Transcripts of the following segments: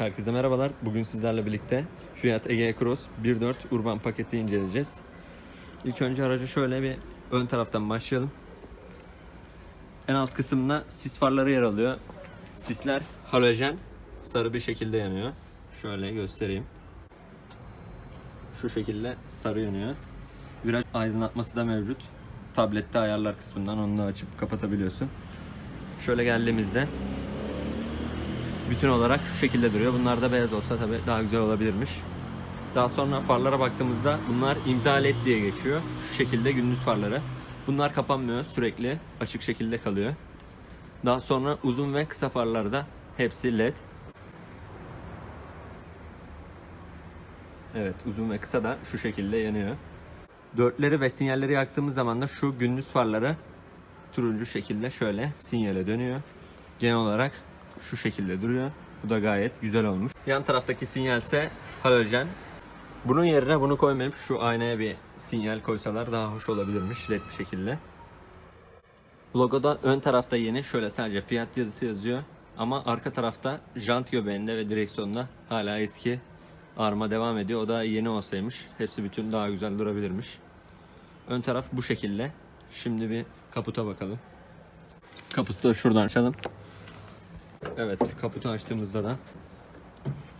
Herkese merhabalar. Bugün sizlerle birlikte Fiat Egea Cross 1.4 Urban paketi inceleyeceğiz. İlk önce aracı şöyle bir ön taraftan başlayalım. En alt kısımda sis farları yer alıyor. Sisler halojen sarı bir şekilde yanıyor. Şöyle göstereyim. Şu şekilde sarı yanıyor. Viraj aydınlatması da mevcut. Tablette ayarlar kısmından onu da açıp kapatabiliyorsun. Şöyle geldiğimizde bütün olarak şu şekilde duruyor. Bunlar da beyaz olsa tabii daha güzel olabilirmiş. Daha sonra farlara baktığımızda bunlar imza led diye geçiyor. Şu şekilde gündüz farları. Bunlar kapanmıyor sürekli açık şekilde kalıyor. Daha sonra uzun ve kısa farlar da hepsi led. Evet uzun ve kısa da şu şekilde yanıyor. Dörtleri ve sinyalleri yaktığımız zaman da şu gündüz farları turuncu şekilde şöyle sinyale dönüyor. Genel olarak şu şekilde duruyor. Bu da gayet güzel olmuş. Yan taraftaki sinyal ise halojen. Bunun yerine bunu koymayıp şu aynaya bir sinyal koysalar daha hoş olabilirmiş led bir şekilde. Logoda ön tarafta yeni şöyle sadece fiyat yazısı yazıyor. Ama arka tarafta jant göbeğinde ve direksiyonda hala eski arma devam ediyor. O da yeni olsaymış. Hepsi bütün daha güzel durabilirmiş. Ön taraf bu şekilde. Şimdi bir kaputa bakalım. Kaputu da şuradan açalım. Evet, kaputu açtığımızda da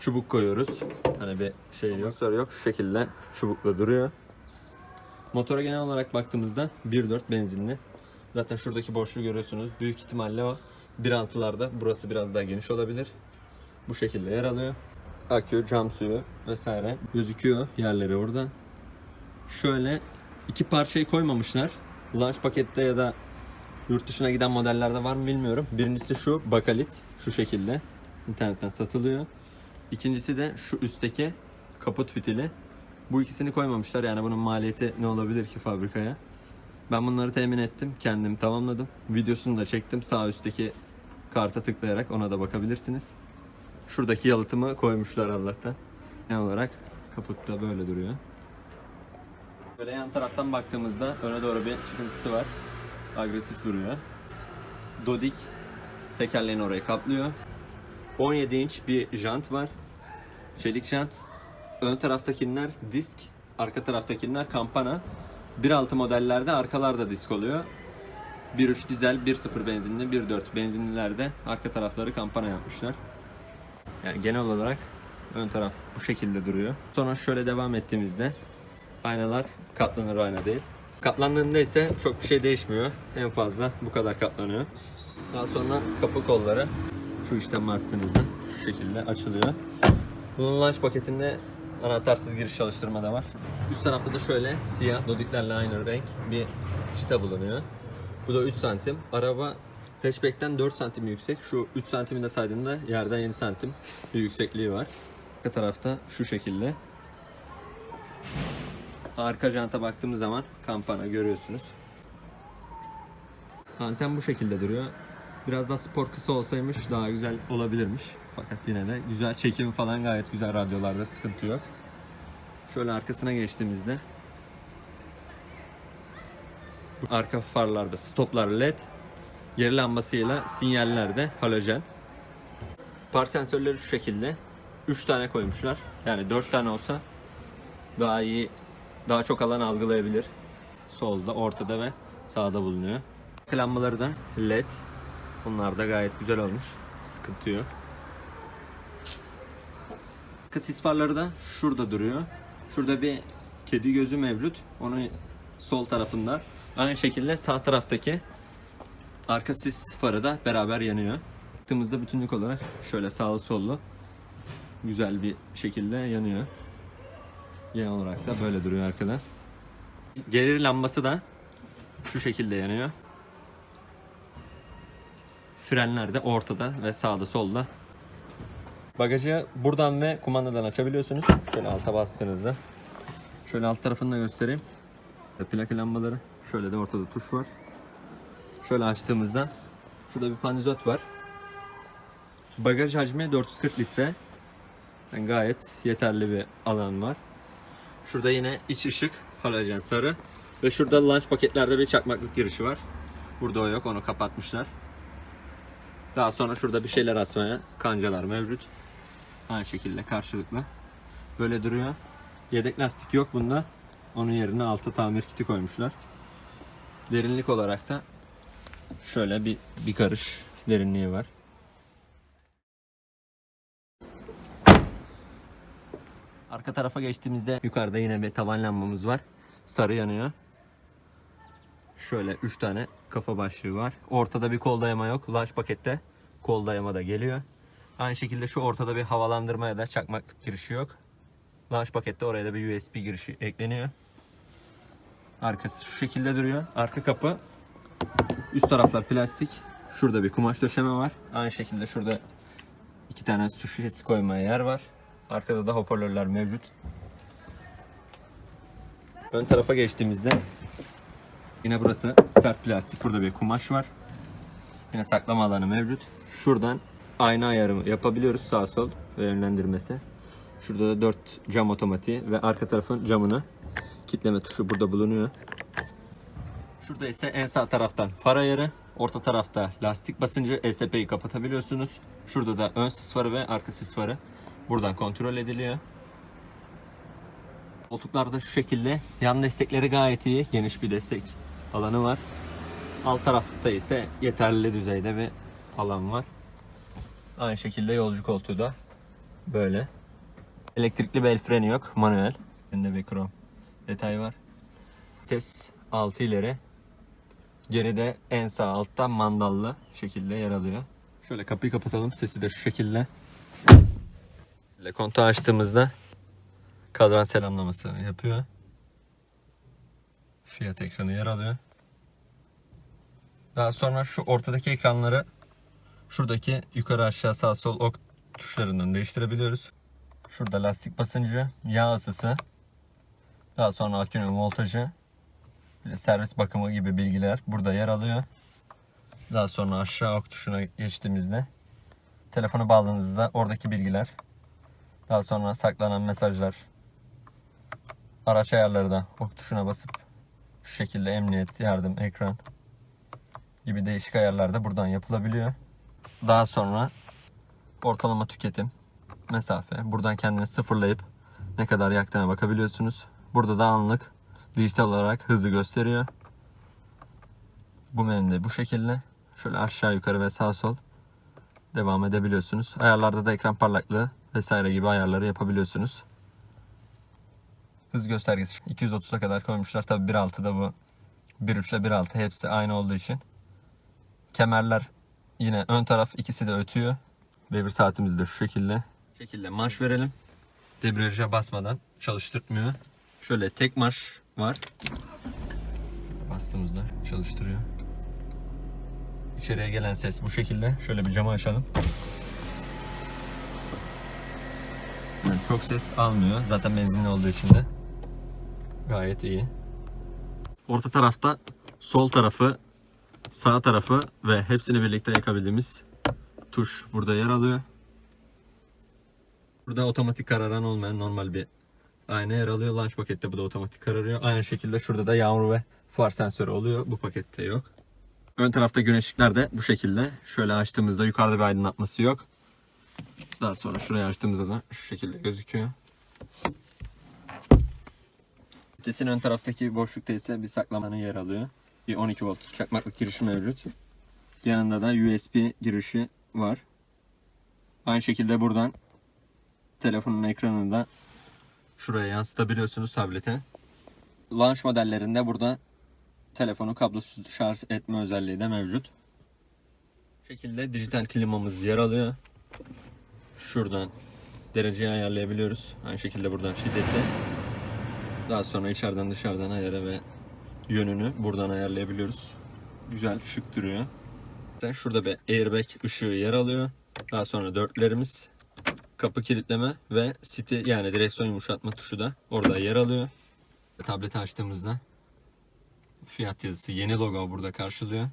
çubuk koyuyoruz. Hani bir şey yok, sorun yok. Şu şekilde çubukla duruyor. Motora genel olarak baktığımızda 1.4 benzinli. Zaten şuradaki boşluğu görüyorsunuz. Büyük ihtimalle o 1.6'larda burası biraz daha geniş olabilir. Bu şekilde yer alıyor. Akü, cam suyu vesaire gözüküyor yerleri orada. Şöyle iki parçayı koymamışlar. Launch pakette ya da Yurt dışına giden modellerde var mı bilmiyorum. Birincisi şu bakalit şu şekilde internetten satılıyor. İkincisi de şu üstteki kaput fitili. Bu ikisini koymamışlar yani bunun maliyeti ne olabilir ki fabrikaya? Ben bunları temin ettim. Kendim tamamladım. Videosunu da çektim. Sağ üstteki karta tıklayarak ona da bakabilirsiniz. Şuradaki yalıtımı koymuşlar Allah'tan. Ne olarak kaputta böyle duruyor. Böyle yan taraftan baktığımızda öne doğru bir çıkıntısı var agresif duruyor. Dodik tekerleğini oraya kaplıyor. 17 inç bir jant var. Çelik jant. Ön taraftakiler disk, arka taraftakiler kampana. 1.6 modellerde arkalarda disk oluyor. 1.3 dizel, 1.0 benzinli, 1.4 benzinlilerde arka tarafları kampana yapmışlar. Yani genel olarak ön taraf bu şekilde duruyor. Sonra şöyle devam ettiğimizde aynalar katlanır ayna değil. Katlandığında ise çok bir şey değişmiyor. En fazla bu kadar katlanıyor. Daha sonra kapı kolları şu işten bahsettiğimizde şu şekilde açılıyor. Bunun launch paketinde anahtarsız giriş çalıştırma da var. Üst tarafta da şöyle siyah dodiklerle aynı renk bir çıta bulunuyor. Bu da 3 santim. Araba hatchback'ten 4 santim yüksek. Şu 3 santimi de saydığında yerden 7 santim bir yüksekliği var. Arka tarafta şu şekilde. Arka janta baktığımız zaman kampana görüyorsunuz. Anten bu şekilde duruyor. Biraz daha spor kısa olsaymış daha güzel olabilirmiş. Fakat yine de güzel çekimi falan gayet güzel radyolarda sıkıntı yok. Şöyle arkasına geçtiğimizde arka farlarda stoplar led, geri lambasıyla sinyaller de halojen. Park sensörleri şu şekilde. 3 tane koymuşlar. Yani 4 tane olsa daha iyi daha çok alan algılayabilir. Solda, ortada ve sağda bulunuyor. Lambaları da led. Bunlar da gayet güzel olmuş. Sıkıntı yok. Sis farları da şurada duruyor. Şurada bir kedi gözü mevcut. Onun sol tarafında. Aynı şekilde sağ taraftaki arka sis farı da beraber yanıyor. Baktığımızda bütünlük olarak şöyle sağlı sollu güzel bir şekilde yanıyor. Genel olarak da böyle duruyor arkada. Gelir lambası da şu şekilde yanıyor. Frenler de ortada ve sağda solda. Bagajı buradan ve kumandadan açabiliyorsunuz. Şöyle alta bastığınızda. Şöyle alt tarafını da göstereyim. Plaka lambaları. Şöyle de ortada tuş var. Şöyle açtığımızda şurada bir panizot var. Bagaj hacmi 440 litre. Yani gayet yeterli bir alan var. Şurada yine iç ışık halojen sarı. Ve şurada launch paketlerde bir çakmaklık girişi var. Burada o yok onu kapatmışlar. Daha sonra şurada bir şeyler asmaya kancalar mevcut. Aynı şekilde karşılıklı. Böyle duruyor. Yedek lastik yok bunda. Onun yerine alta tamir kiti koymuşlar. Derinlik olarak da şöyle bir bir karış derinliği var. Arka tarafa geçtiğimizde yukarıda yine bir tavan lambamız var. Sarı yanıyor. Şöyle 3 tane kafa başlığı var. Ortada bir kol dayama yok. Launch pakette kol dayama da geliyor. Aynı şekilde şu ortada bir havalandırma ya da çakmaklık girişi yok. Launch pakette oraya da bir USB girişi ekleniyor. Arkası şu şekilde duruyor. Arka kapı üst taraflar plastik. Şurada bir kumaş döşeme var. Aynı şekilde şurada iki tane su şişesi koymaya yer var. Arkada da hoparlörler mevcut. Ön tarafa geçtiğimizde yine burası sert plastik. Burada bir kumaş var. Yine saklama alanı mevcut. Şuradan ayna ayarı yapabiliyoruz sağ sol ve yönlendirmesi. Şurada da 4 cam otomatiği ve arka tarafın camını kitleme tuşu burada bulunuyor. Şurada ise en sağ taraftan far ayarı, orta tarafta lastik basıncı, ESP'yi kapatabiliyorsunuz. Şurada da ön sis farı ve arka sis farı buradan kontrol ediliyor. Koltuklarda şu şekilde yan destekleri gayet iyi. Geniş bir destek alanı var. Alt tarafta ise yeterli düzeyde bir alan var. Aynı şekilde yolcu koltuğu da böyle. Elektrikli bel freni yok. Manuel. Önünde bir krom detay var. Vites 6 ileri. Geride en sağ altta mandallı şekilde yer alıyor. Şöyle kapıyı kapatalım. Sesi de şu şekilde. Böyle kontağı açtığımızda kadran selamlaması yapıyor. Fiyat ekranı yer alıyor. Daha sonra şu ortadaki ekranları şuradaki yukarı aşağı sağ sol ok tuşlarından değiştirebiliyoruz. Şurada lastik basıncı, yağ ısısı, daha sonra akünün voltajı, servis bakımı gibi bilgiler burada yer alıyor. Daha sonra aşağı ok tuşuna geçtiğimizde telefonu bağladığınızda oradaki bilgiler, daha sonra saklanan mesajlar, araç ayarları da ok tuşuna basıp şu şekilde emniyet, yardım, ekran gibi değişik ayarlar da buradan yapılabiliyor. Daha sonra ortalama tüketim, mesafe. Buradan kendini sıfırlayıp ne kadar yaktığına bakabiliyorsunuz. Burada da anlık dijital olarak hızı gösteriyor. Bu menüde bu şekilde. Şöyle aşağı yukarı ve sağ sol devam edebiliyorsunuz. Ayarlarda da ekran parlaklığı vesaire gibi ayarları yapabiliyorsunuz. Hız göstergesi 230'a kadar koymuşlar. Tabi 1.6'da bu 1.3 ile 1.6 hepsi aynı olduğu için. Kemerler yine ön taraf ikisi de ötüyor. Devir saatimiz de şu şekilde. Bu şekilde marş verelim. Debriyaja basmadan çalıştırmıyor. Şöyle tek marş var. Bastığımızda çalıştırıyor. İçeriye gelen ses bu şekilde. Şöyle bir camı açalım. Yani çok ses almıyor. Zaten benzinli olduğu için de gayet iyi. Orta tarafta sol tarafı, sağ tarafı ve hepsini birlikte yakabildiğimiz tuş burada yer alıyor. Burada otomatik kararan olmayan normal bir ayna yer alıyor. Launch pakette bu da otomatik kararıyor. Aynı şekilde şurada da yağmur ve far sensörü oluyor. Bu pakette yok. Ön tarafta güneş ışıklar da bu şekilde. Şöyle açtığımızda yukarıda bir aydınlatması yok. Daha sonra şurayı açtığımızda da şu şekilde gözüküyor. Vitesin ön taraftaki boşlukta ise bir saklamanın yer alıyor. Bir 12 volt çakmaklık girişi mevcut. Yanında da USB girişi var. Aynı şekilde buradan telefonun ekranını da şuraya yansıtabiliyorsunuz tablete. Launch modellerinde burada telefonu kablosuz şarj etme özelliği de mevcut. Bu şekilde dijital klimamız yer alıyor. Şuradan dereceyi ayarlayabiliyoruz. Aynı şekilde buradan şiddetli. Daha sonra içeriden dışarıdan ayarı ve yönünü buradan ayarlayabiliyoruz. Güzel, şık duruyor. Şurada bir airbag ışığı yer alıyor. Daha sonra dörtlerimiz, kapı kilitleme ve city yani direksiyon yumuşatma tuşu da orada yer alıyor. Tableti açtığımızda fiyat yazısı yeni logo burada karşılıyor.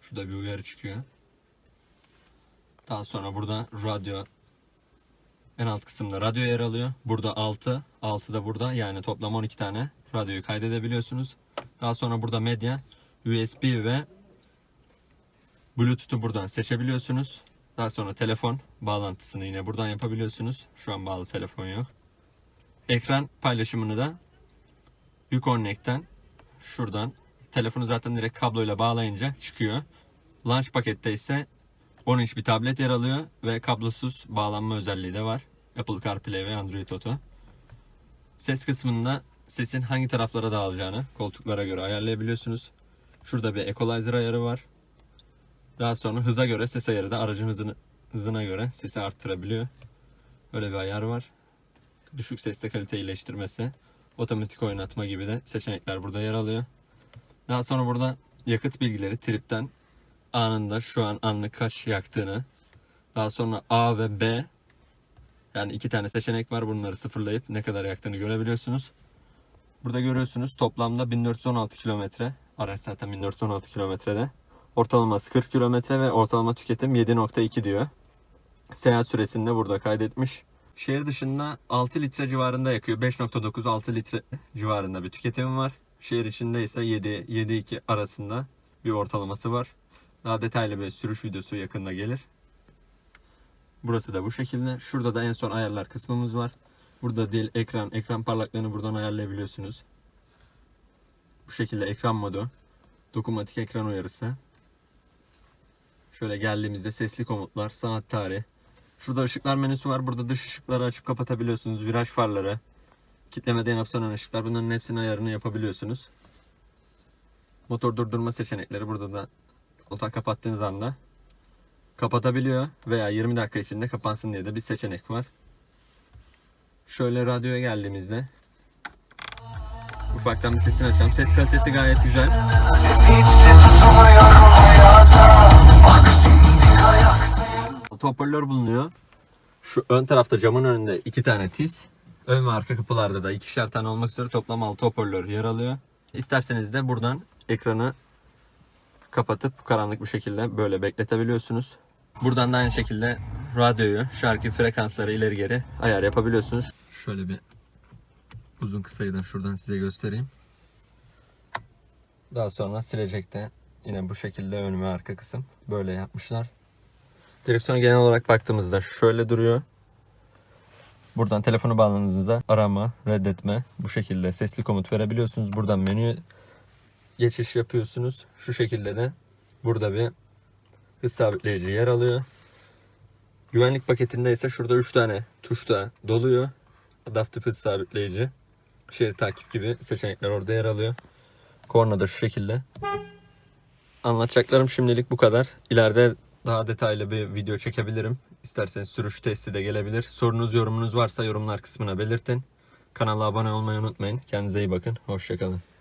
Şurada bir uyarı çıkıyor. Daha sonra burada radyo en alt kısımda radyo yer alıyor. Burada 6, 6 da burada yani toplam 12 tane radyoyu kaydedebiliyorsunuz. Daha sonra burada medya, USB ve Bluetooth'u buradan seçebiliyorsunuz. Daha sonra telefon bağlantısını yine buradan yapabiliyorsunuz. Şu an bağlı telefon yok. Ekran paylaşımını da Uconnect'ten şuradan telefonu zaten direkt kabloyla bağlayınca çıkıyor. Launch pakette ise 10 inç bir tablet yer alıyor ve kablosuz bağlanma özelliği de var. Apple CarPlay ve Android Auto. Ses kısmında sesin hangi taraflara dağılacağını koltuklara göre ayarlayabiliyorsunuz. Şurada bir equalizer ayarı var. Daha sonra hıza göre ses ayarı da aracın hızını, hızına göre sesi arttırabiliyor. Öyle bir ayar var. Düşük sesle kalite iyileştirmesi, otomatik oynatma gibi de seçenekler burada yer alıyor. Daha sonra burada yakıt bilgileri tripten anında şu an anlık kaç yaktığını, daha sonra A ve B yani iki tane seçenek var. Bunları sıfırlayıp ne kadar yaktığını görebiliyorsunuz. Burada görüyorsunuz toplamda 1416 kilometre. Araç zaten 1416 kilometrede. Ortalaması 40 kilometre ve ortalama tüketim 7.2 diyor. Seyahat süresini de burada kaydetmiş. Şehir dışında 6 litre civarında yakıyor. 5.9-6 litre civarında bir tüketimi var. Şehir içinde ise 7-7.2 arasında bir ortalaması var. Daha detaylı bir sürüş videosu yakında gelir. Burası da bu şekilde. Şurada da en son ayarlar kısmımız var. Burada değil ekran, ekran parlaklığını buradan ayarlayabiliyorsunuz. Bu şekilde ekran modu, dokunmatik ekran uyarısı. Şöyle geldiğimizde sesli komutlar, saat tarihi. Şurada ışıklar menüsü var. Burada dış ışıkları açıp kapatabiliyorsunuz. Viraj farları, kitleme yanıp sönen ışıklar. Bunların hepsinin ayarını yapabiliyorsunuz. Motor durdurma seçenekleri burada da kontağı kapattığınız anda kapatabiliyor veya 20 dakika içinde kapansın diye de bir seçenek var. Şöyle radyoya geldiğimizde ufaktan bir sesini açalım. Ses kalitesi gayet güzel. Altı hoparlör bulunuyor. Şu ön tarafta camın önünde iki tane tiz. Ön ve arka kapılarda da ikişer tane olmak üzere toplam 6 hoparlör yer alıyor. İsterseniz de buradan ekranı kapatıp karanlık bir şekilde böyle bekletebiliyorsunuz. Buradan da aynı şekilde radyoyu, şarkı frekansları ileri geri ayar yapabiliyorsunuz. Şöyle bir uzun kısayı da şuradan size göstereyim. Daha sonra silecekte yine bu şekilde ön ve arka kısım böyle yapmışlar. Direksiyon genel olarak baktığımızda şöyle duruyor. Buradan telefonu bağladığınızda arama, reddetme bu şekilde sesli komut verebiliyorsunuz. Buradan menü geçiş yapıyorsunuz. Şu şekilde de burada bir hız sabitleyici yer alıyor. Güvenlik paketinde ise şurada 3 tane tuşta doluyor. Adaptif hız sabitleyici, şerit takip gibi seçenekler orada yer alıyor. Korna da şu şekilde. Anlatacaklarım şimdilik bu kadar. İleride daha detaylı bir video çekebilirim. İsterseniz sürüş testi de gelebilir. Sorunuz, yorumunuz varsa yorumlar kısmına belirtin. Kanala abone olmayı unutmayın. Kendinize iyi bakın. Hoşçakalın.